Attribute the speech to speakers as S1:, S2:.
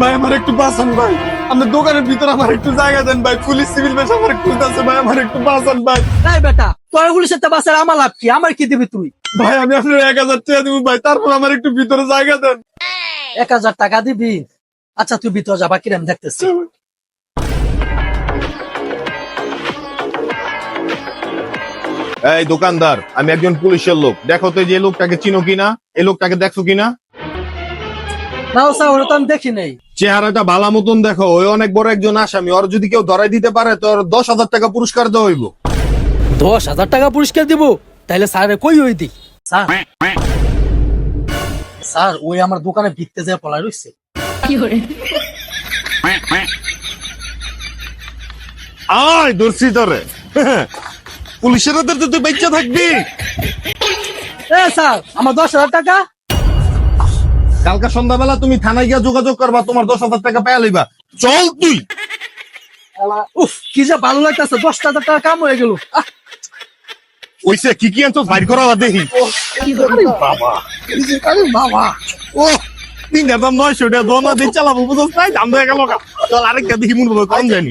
S1: ভাই আমার একটু বাঁচান ভাই। আপনার দোকানের ভিতরে আমার একটু জায়গা দেন ভাই পুলিশ সিভিল বেশ আমার একটু আছে ভাই আমার একটু বাঁচান ভাই।
S2: তাই বেটা তোর পুলিশের তো বাসার আমার লাভ কি? আমার কি দিবি তুই
S1: ভাই আমি আপনার এক হাজার টাকা দিব ভাই তারপর আমার একটু ভিতরে জায়গা দেন।
S2: এক হাজার টাকা দিবি? আচ্ছা তুই ভিতর যাবা কিরম দেখতেছি।
S3: এই দোকানদার আমি একজন পুলিশের লোক। দেখো তো যে লোকটাকে চিনো কিনা এই লোকটাকে দেখছ কিনা?
S2: নাও স্যার ওটা তো আমি দেখি নাই।
S3: চেহারাটা ভালো মতন দেখো ওই অনেক বড় একজন আসামি। ওর যদি কেউ ধরাই দিতে পারে তোর দশ হাজার টাকা পুরস্কার দেওয়া হইব।
S2: দশ হাজার টাকা পুরস্কার দিব? তাইলে স্যার কই ওই দি স্যার স্যার ওই আমার দোকানে ভিত্তে যায় পলাই রইছে।
S3: আয় দর্শি তোরে। পুলিশের হাতে তো তুই বেঁচে থাকবি।
S2: এ স্যার আমার দশ হাজার টাকা?
S3: কালকা সন্ধ্যাবেলা তুমি থানায় গিয়ে যোগাযোগ করবা তোমার দশ হাজার টাকা পেয়ে লইবা। চল তুই।
S2: উফ কি যে ভালো লাগতেছে দশ হাজার টাকা কাম হয়ে গেল।
S3: ওইসে কি কি আনছো? বাইর করা দেখি। বাবা।
S2: বাবা।
S3: ও তিন হাজার নয়শো টাকা দোনা দিয়ে চালাবো বুঝছ নাই? দাম দিয়ে গেল চল আরেকটা দেখি মনে কম জানি।